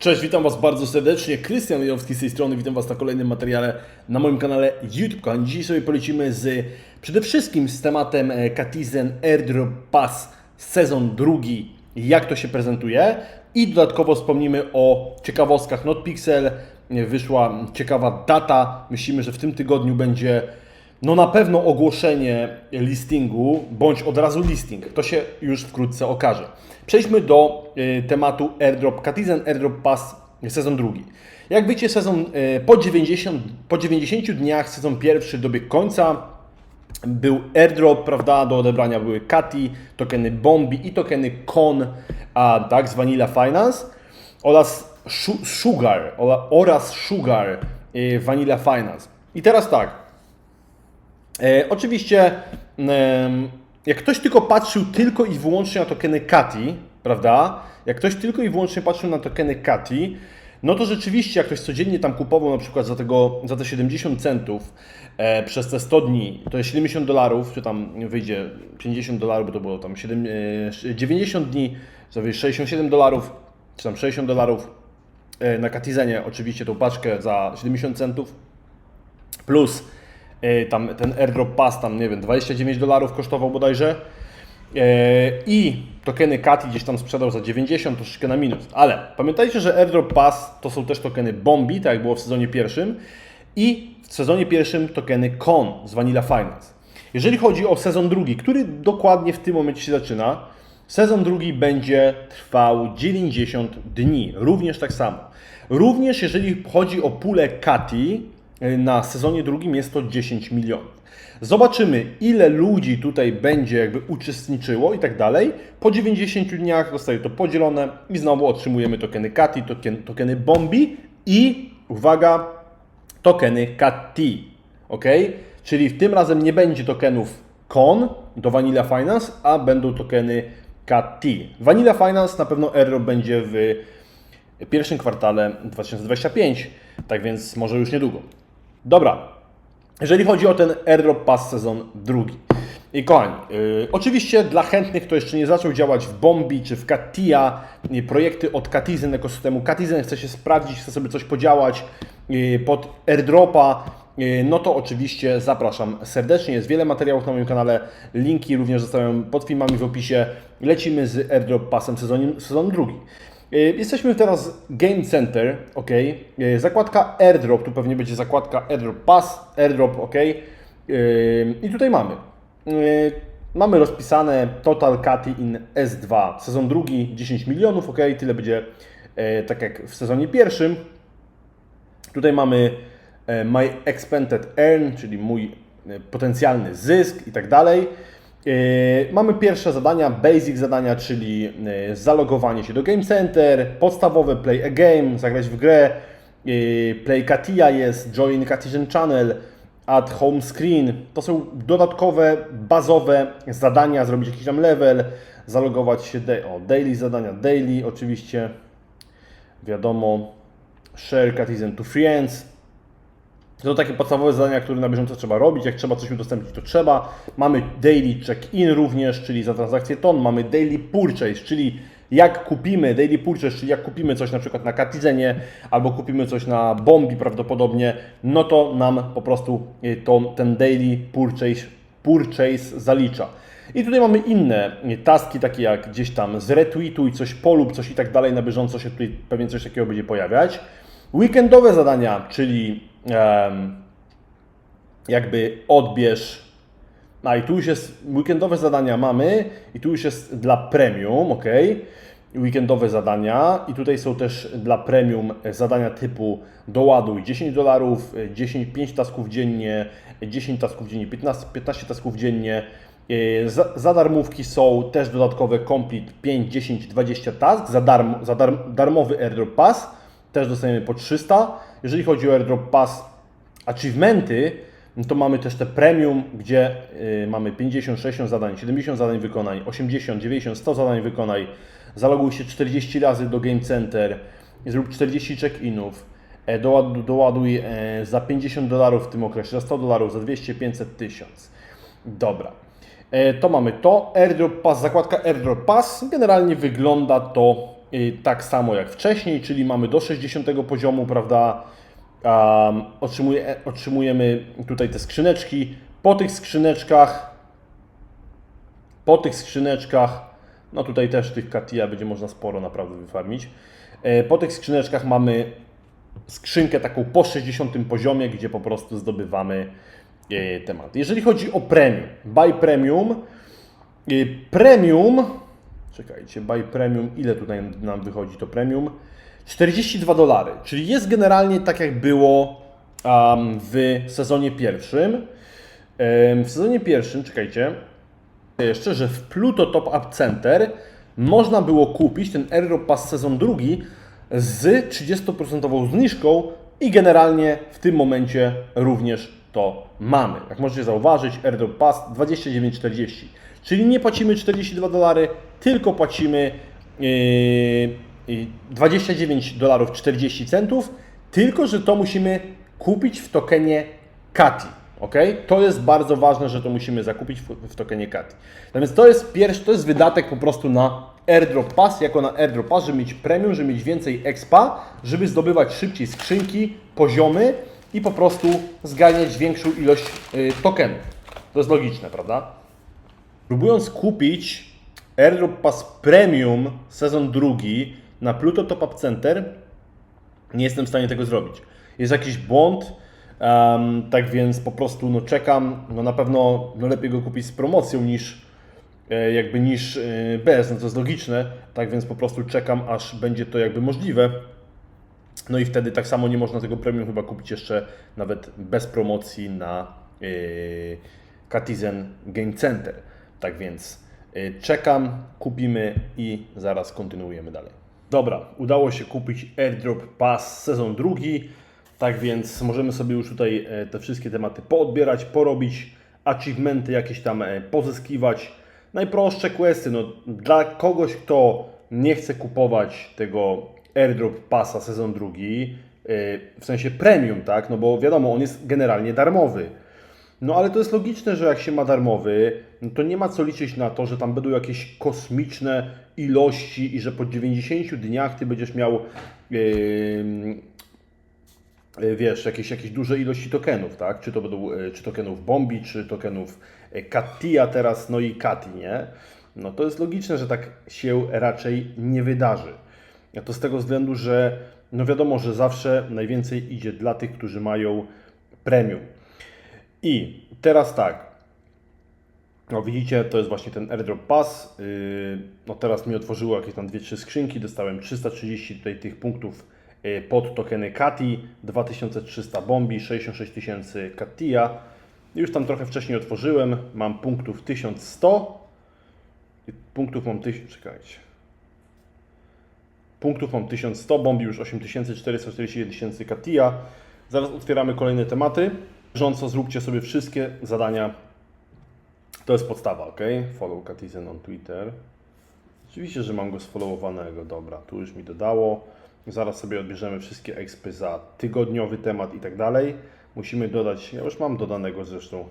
Cześć, witam Was bardzo serdecznie. Krystian Jowski z tej strony. Witam Was na kolejnym materiale na moim kanale YouTube. Kochani, dzisiaj sobie polecimy z przede wszystkim z tematem e, Katizen Airdrop Pass sezon drugi, jak to się prezentuje i dodatkowo wspomnimy o ciekawostkach NotPixel. E, Wyszła ciekawa data. Myślimy, że w tym tygodniu będzie no na pewno ogłoszenie listingu, bądź od razu listing. To się już wkrótce okaże. Przejdźmy do y, tematu Airdrop, Katizen Airdrop Pass sezon drugi. Jak wiecie, sezon y, po, 90, po 90 dniach, sezon pierwszy dobiegł końca. Był airdrop, prawda, do odebrania były Kati, tokeny Bombi i tokeny Con, a tak, z Vanilla Finance oraz Sugar, oraz Sugar y, Vanilla Finance. I teraz tak, E, oczywiście, em, jak ktoś tylko patrzył tylko i wyłącznie na tokeny Kati, prawda? Jak ktoś tylko i wyłącznie patrzył na tokeny Kati, no to rzeczywiście, jak ktoś codziennie tam kupował na przykład za, tego, za te 70 centów e, przez te 100 dni, to jest 70 dolarów, czy tam wyjdzie 50 dolarów, bo to było tam 7, e, 90 dni, to wyjdzie 67 dolarów, czy tam 60 dolarów e, na Katizenie, oczywiście tą paczkę za 70 centów, plus e, tam ten airdrop pass tam nie wiem 29 dolarów kosztował bodajże E, i tokeny Kati gdzieś tam sprzedał za 90 troszeczkę na minus, ale pamiętajcie, że airdrop pass to są też tokeny Bombi, tak jak było w sezonie pierwszym i w sezonie pierwszym tokeny Con z Vanilla Finance. Jeżeli chodzi o sezon drugi, który dokładnie w tym momencie się zaczyna, sezon drugi będzie trwał 90 dni, również tak samo. Również jeżeli chodzi o pulę Kati, na sezonie drugim jest to 10 milionów. Zobaczymy, ile ludzi tutaj będzie jakby uczestniczyło i tak dalej. Po 90 dniach zostaje to podzielone i znowu otrzymujemy tokeny Kati, token, tokeny Bombi i uwaga, tokeny Kati. Ok? Czyli w tym razem nie będzie tokenów Con do Vanilla Finance, a będą tokeny Kati. Vanilla Finance na pewno airdrop będzie w pierwszym kwartale 2025, tak więc może już niedługo. Dobra, jeżeli chodzi o ten airdrop pass sezon drugi. I kochani, yy, oczywiście dla chętnych, kto jeszcze nie zaczął działać w Bombi czy w Katia, yy, projekty od Katizen, ekosystemu Katizen, chce się sprawdzić, chce sobie coś podziałać yy, pod airdropa, no to oczywiście zapraszam serdecznie. Jest wiele materiałów na moim kanale, linki również zostawiam pod filmami w opisie. Lecimy z airdrop passem sezon, sezon drugi. Y, Jesteśmy teraz Game Center, ok. Y, Zakładka Airdrop, tu pewnie będzie zakładka Airdrop Pass, Airdrop, ok. Y, I tutaj mamy. Mamy rozpisane Total Kati in S2, sezon drugi 10 milionów, ok. Tyle będzie e, tak jak w sezonie pierwszym. Tutaj mamy e, My Expected Earn, czyli mój e, potencjalny zysk i tak dalej. E, Mamy pierwsze zadania, basic zadania, czyli e, zalogowanie się do Game Center, podstawowe play a game, zagrać w grę, e, play Katia jest, join Katizen Channel, add home screen. To są dodatkowe, bazowe zadania, zrobić jakiś tam level, zalogować się, o, daily zadania, daily oczywiście, wiadomo, share Katizen to friends, to takie podstawowe zadania, które na bieżąco trzeba robić. Jak trzeba coś udostępnić, to trzeba. Mamy daily check-in również, czyli za transakcję ton. Mamy daily purchase, czyli jak kupimy, daily purchase, czyli jak kupimy coś na przykład na Katizenie albo kupimy coś na Bombi prawdopodobnie, no to nam po prostu y, to, ten daily purchase, purchase zalicza. I tutaj mamy inne y, taski, takie jak gdzieś tam zretweetuj, coś polub, coś i tak dalej, na bieżąco się tutaj pewnie coś takiego będzie pojawiać. Weekendowe zadania, czyli jakby odbierz. A i tu już jest weekendowe zadania mamy i tu już jest dla premium, ok? Weekendowe zadania i tutaj są też dla premium zadania typu doładuj 10 dolarów, 10, 5 tasków dziennie, 10 tasków dziennie, 15, 15 tasków dziennie. Yy, Za, za darmówki są też dodatkowe Complete 5, 10, 20 task za, darm, za darm, darmowy airdrop pass. Też dostajemy po 300. Jeżeli chodzi o airdrop pass achievementy, to mamy też te premium, gdzie y, mamy 50, 60 zadań, 70 zadań wykonań, 80, 90, 100 zadań wykonań. Zaloguj się 40 razy do Game Center, zrób 40 check-inów, e, doładuj, doładuj e, za 50 dolarów w tym okresie, za 100 dolarów, za 200, 500, 1000. Dobra. E, To mamy to. Airdrop Pass, zakładka Airdrop Pass. Generalnie wygląda to tak samo jak wcześniej, czyli mamy do 60 poziomu, prawda? Um, otrzymuje, otrzymujemy tutaj te skrzyneczki. Po tych skrzyneczkach, po tych skrzyneczkach, no tutaj też tych Katia będzie można sporo naprawdę wyfarmić. E, Po tych skrzyneczkach mamy skrzynkę taką po 60 poziomie, gdzie po prostu zdobywamy e, temat. Jeżeli chodzi o premium, buy premium, e, premium, czekajcie, buy premium, ile tutaj nam wychodzi to premium? 42 dolary, czyli jest generalnie tak jak było um, w sezonie pierwszym. W sezonie pierwszym, czekajcie, jeszcze, że w Pluto Top Up Center można było kupić ten Aero Pass sezon drugi z 30% zniżką i generalnie w tym momencie również to mamy. Jak możecie zauważyć, Aero Pass 29,40, czyli nie płacimy 42 dolary, tylko płacimy yy, yy, 29 dolarów 40 centów, tylko że to musimy kupić w tokenie Kati. Ok? To jest bardzo ważne, że to musimy zakupić w, tokenie Kati. Więc to jest pierwszy, to jest wydatek po prostu na airdrop pass, jako na airdrop pass, żeby mieć premium, żeby mieć więcej expa, żeby zdobywać szybciej skrzynki, poziomy i po prostu zganiać większą ilość y, tokenów. To jest logiczne, prawda? Próbując kupić airdrop pass premium sezon drugi na Pluto Top Up Center, nie jestem w stanie tego zrobić. Jest jakiś błąd, em, tak więc po prostu no, czekam. No, na pewno no, lepiej go kupić z promocją niż e, jakby niż e, bez, no to jest logiczne. Tak więc po prostu czekam, aż będzie to jakby możliwe. No i wtedy tak samo nie można tego premium chyba kupić jeszcze nawet bez promocji na yy, Katizen Game Center. Tak więc czekam, kupimy i zaraz kontynuujemy dalej. Dobra, udało się kupić Airdrop Pass sezon drugi. Tak więc możemy sobie już tutaj e, te wszystkie tematy poodbierać, porobić, achievementy jakieś tam e, pozyskiwać. Najprostsze questy, no dla kogoś, kto nie chce kupować tego airdrop passa sezon drugi, yy, w sensie premium, tak, no bo wiadomo, on jest generalnie darmowy. No ale to jest logiczne, że jak się ma darmowy, no to nie ma co liczyć na to, że tam będą jakieś kosmiczne ilości i że po 90 dniach ty będziesz miał yy, wiesz, jakieś, jakieś duże ilości tokenów, tak? Czy to będą yy, czy tokenów Bombi, czy tokenów yy, Katia teraz, no i Kati, nie? No to jest logiczne, że tak się raczej nie wydarzy. A to z tego względu, że no wiadomo, że zawsze najwięcej idzie dla tych, którzy mają premium. I teraz tak. No widzicie, to jest właśnie ten airdrop pass. Yy, no teraz mi otworzyło jakieś tam 2-3 skrzynki. Dostałem 330 tutaj tych punktów yy, pod tokeny Kati, 2300 bombi, 66 tysięcy Katia. Już tam trochę wcześniej otworzyłem. Mam punktów 1100. I Punktów mam 1000. Czekajcie. Punktów mam 1100, bombi już 8441 tysięcy Katia. Zaraz otwieramy kolejne tematy. Bieżąco zróbcie sobie wszystkie zadania. To jest podstawa, ok? Follow Katizen on Twitter. Oczywiście, że mam go sfollowowanego. Dobra, tu już mi dodało. Zaraz sobie odbierzemy wszystkie expy za tygodniowy temat i tak dalej. Musimy dodać, ja już mam dodanego zresztą.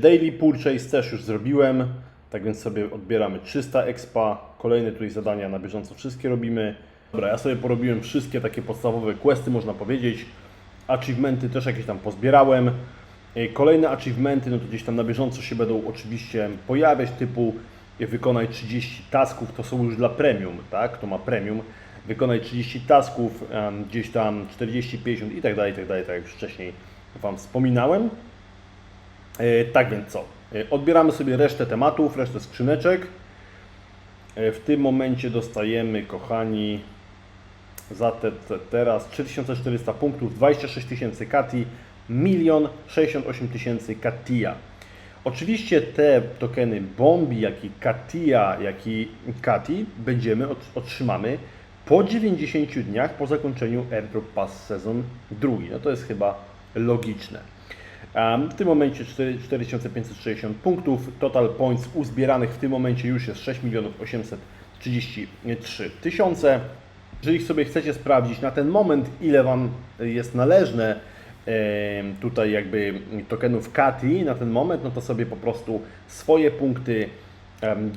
Daily Purchase też już zrobiłem. Tak więc sobie odbieramy 300 expa. Kolejne tutaj zadania na bieżąco wszystkie robimy. Dobra, ja sobie porobiłem wszystkie takie podstawowe questy, można powiedzieć. Achievementy też jakieś tam pozbierałem. E, Kolejne achievementy, no to gdzieś tam na bieżąco się będą oczywiście pojawiać, typu e, wykonaj 30 tasków, to są już dla premium, tak? To ma premium. Wykonaj 30 tasków, gdzieś tam 40, 50 i tak dalej, i tak dalej, tak jak już wcześniej Wam wspominałem. E, Tak więc co? Odbieramy sobie resztę tematów, resztę skrzyneczek. W tym momencie dostajemy, kochani, za te, te teraz 3400 punktów, 26 tysięcy Kati, 1 68 tysięcy Katia. Oczywiście te tokeny Bombi, jak i Katia, jak i Kati będziemy, ot- otrzymamy po 90 dniach po zakończeniu Airdrop Pass sezon drugi. No to jest chyba logiczne. W tym momencie 4 4560 punktów, total points uzbieranych w tym momencie już jest 6 milionów 833 tysiące. Jeżeli sobie chcecie sprawdzić na ten moment, ile Wam jest należne tutaj jakby tokenów Kati na ten moment, no to sobie po prostu swoje punkty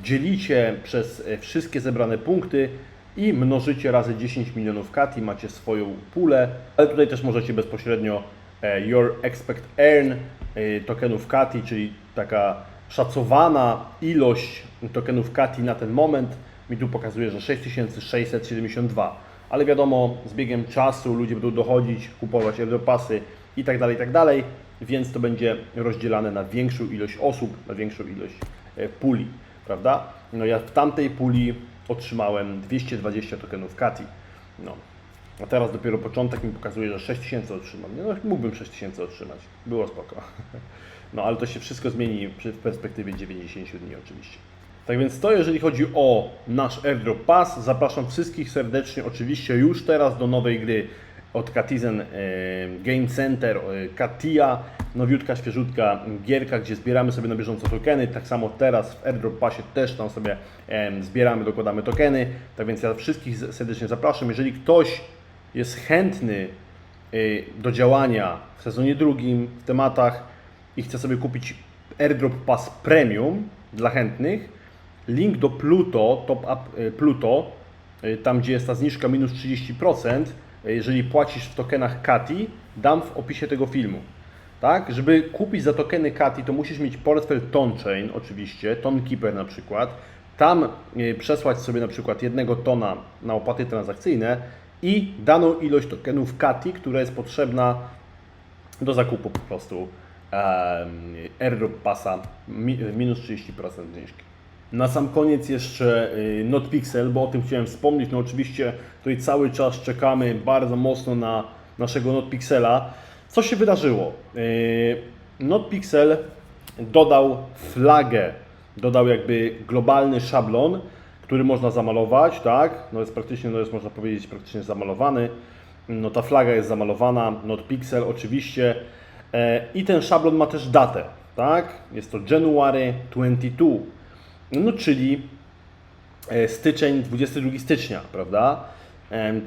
dzielicie przez e, wszystkie zebrane punkty i mnożycie razy 10 milionów kat i macie swoją pulę, ale tutaj też możecie bezpośrednio e, Your Expect Earn e, tokenów Kati, czyli taka szacowana ilość tokenów Kati na ten moment mi tu pokazuje, że 6672. Ale wiadomo, z biegiem czasu ludzie będą dochodzić, kupować airdropasy i tak dalej, i tak dalej, więc to będzie rozdzielane na większą ilość osób, na większą ilość e, puli, prawda? No ja w tamtej puli otrzymałem 220 tokenów Kati. No. A teraz dopiero początek mi pokazuje, że 6000 otrzymam. No mógłbym 6000 otrzymać. Było spoko. No ale to się wszystko zmieni w perspektywie 90 dni oczywiście. Tak więc to jeżeli chodzi o nasz Airdrop Pass. Zapraszam wszystkich serdecznie oczywiście już teraz do nowej gry od Katizen e, Game Center, e, Katia, nowiutka, świeżutka gierka, gdzie zbieramy sobie na bieżąco tokeny. Tak samo teraz w Airdrop Passie też tam sobie em, zbieramy, dokładamy tokeny. Tak więc ja wszystkich serdecznie zapraszam. Jeżeli ktoś jest chętny do działania w sezonie drugim, w tematach i chce sobie kupić Airdrop Pass Premium dla chętnych, link do Pluto, Top Up y, Pluto, y, tam gdzie jest ta zniżka minus 30%, y, jeżeli płacisz w tokenach Kati, dam w opisie tego filmu. Tak? Żeby kupić za tokeny Kati, to musisz mieć portfel Tonchain, oczywiście, Tonkeeper na przykład. Tam przesłać sobie na przykład jednego tona na opłaty transakcyjne i daną ilość tokenów Kati, która jest potrzebna do zakupu po prostu um, Airdrop minus 30% zniżki. Na sam koniec jeszcze y, NotPixel, bo o tym chciałem wspomnieć. No oczywiście tutaj cały czas czekamy bardzo mocno na naszego NotPixela. Co się wydarzyło? Y, NotPixel dodał flagę, dodał jakby globalny szablon, który można zamalować, tak? No jest praktycznie, no jest można powiedzieć praktycznie zamalowany. No ta flaga jest zamalowana, NotPixel oczywiście. E, I ten szablon ma też datę, tak? Jest to January 22. No czyli e, styczeń, 22 stycznia, prawda?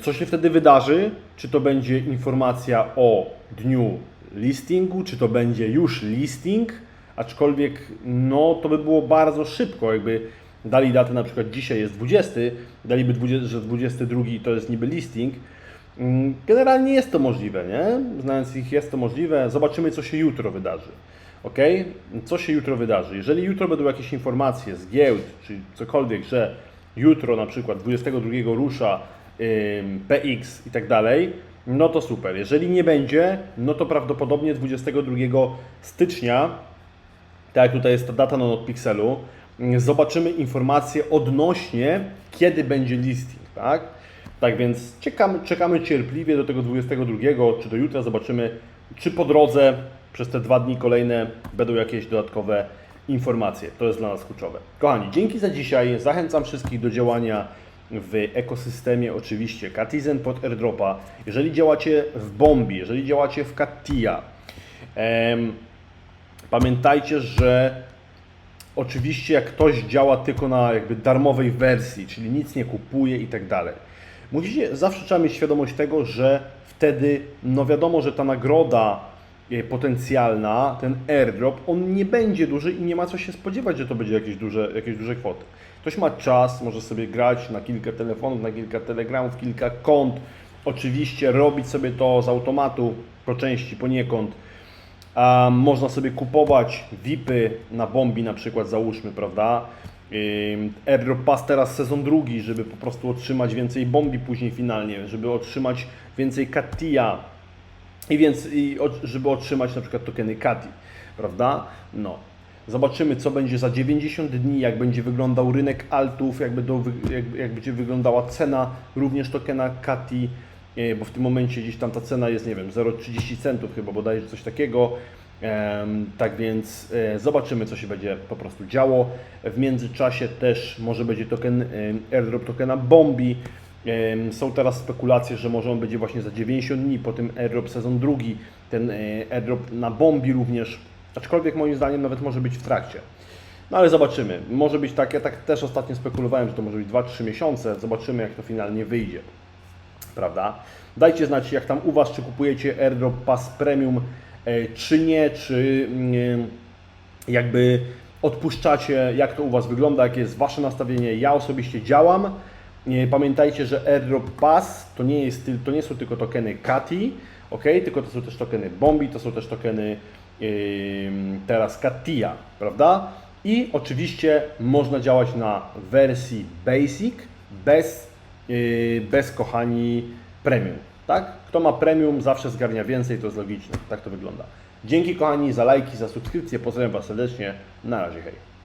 Co się wtedy wydarzy? Czy to będzie informacja o dniu listingu, czy to będzie już listing? Aczkolwiek, no to by było bardzo szybko, jakby dali datę, na przykład dzisiaj jest 20, daliby 20, że 22 to jest niby listing. Mm, Generalnie jest to możliwe, nie? Znając ich, jest to możliwe. Zobaczymy, co się jutro wydarzy. Ok? Co się jutro wydarzy? Jeżeli jutro będą jakieś informacje z giełd, czy cokolwiek, że jutro na przykład 22 rusza PX i tak dalej, no to super. Jeżeli nie będzie, no to prawdopodobnie 22 stycznia, tak jak tutaj jest ta data na NotPixelu, mm, zobaczymy informacje odnośnie, kiedy będzie listing, tak? Tak więc czekamy, czekamy cierpliwie do tego 22, czy do jutra zobaczymy, czy po drodze przez te dwa dni kolejne będą jakieś dodatkowe informacje. To jest dla nas kluczowe. Kochani, dzięki za dzisiaj. Zachęcam wszystkich do działania w ekosystemie oczywiście Katizen pod airdropa. Jeżeli działacie w Bombi, jeżeli działacie w Katia, em, pamiętajcie, że Oczywiście jak ktoś działa tylko na jakby darmowej wersji, czyli nic nie kupuje i tak dalej. Musicie, zawsze trzeba mieć świadomość tego, że wtedy, no wiadomo, że ta nagroda potencjalna, ten airdrop, on nie będzie duży i nie ma co się spodziewać, że to będzie jakieś duże, jakieś duże kwoty. Ktoś ma czas, może sobie grać na kilka telefonów, na kilka telegramów, kilka kont. Oczywiście robić sobie to z automatu po części, poniekąd. A można sobie kupować VIPy na bombi na przykład, załóżmy, prawda? Airdrop Pass teraz sezon drugi, żeby po prostu otrzymać więcej bombi później finalnie, żeby otrzymać więcej Katia i więc, i żeby otrzymać na przykład tokeny Kati, prawda? No. Zobaczymy, co będzie za 90 dni, jak będzie wyglądał rynek altów, jak, będą, jak, jak będzie wyglądała cena również tokena Kati, e, bo w tym momencie gdzieś tam ta cena jest, nie wiem, 0,30 centów chyba bodajże coś takiego. Tak więc e, zobaczymy, co się będzie po prostu działo. W międzyczasie też może będzie token, airdrop tokena Bombi. Są teraz spekulacje, że może on będzie właśnie za 90 dni, potem airdrop sezon drugi, ten e, airdrop na Bombi również, aczkolwiek moim zdaniem nawet może być w trakcie. No ale zobaczymy. Może być tak, ja tak też ostatnio spekulowałem, że to może być 2-3 miesiące, zobaczymy jak to finalnie wyjdzie prawda? Dajcie znać, jak tam u Was, czy kupujecie AirDrop Pass Premium, e, czy nie, czy mm, jakby odpuszczacie, jak to u Was wygląda, jakie jest Wasze nastawienie. Ja osobiście działam Pamiętajcie, że AirDrop Pass to nie, jest, to nie są tylko tokeny Kati, ok? tylko to są też tokeny Bombi, to są też tokeny ym, teraz Katia, prawda? I oczywiście można działać na wersji Basic bez, yy, bez kochani Premium. Tak? Kto ma Premium zawsze zgarnia więcej, to jest logiczne. Tak to wygląda. Dzięki kochani za lajki, za subskrypcję. Pozdrawiam Was serdecznie. Na razie, hej.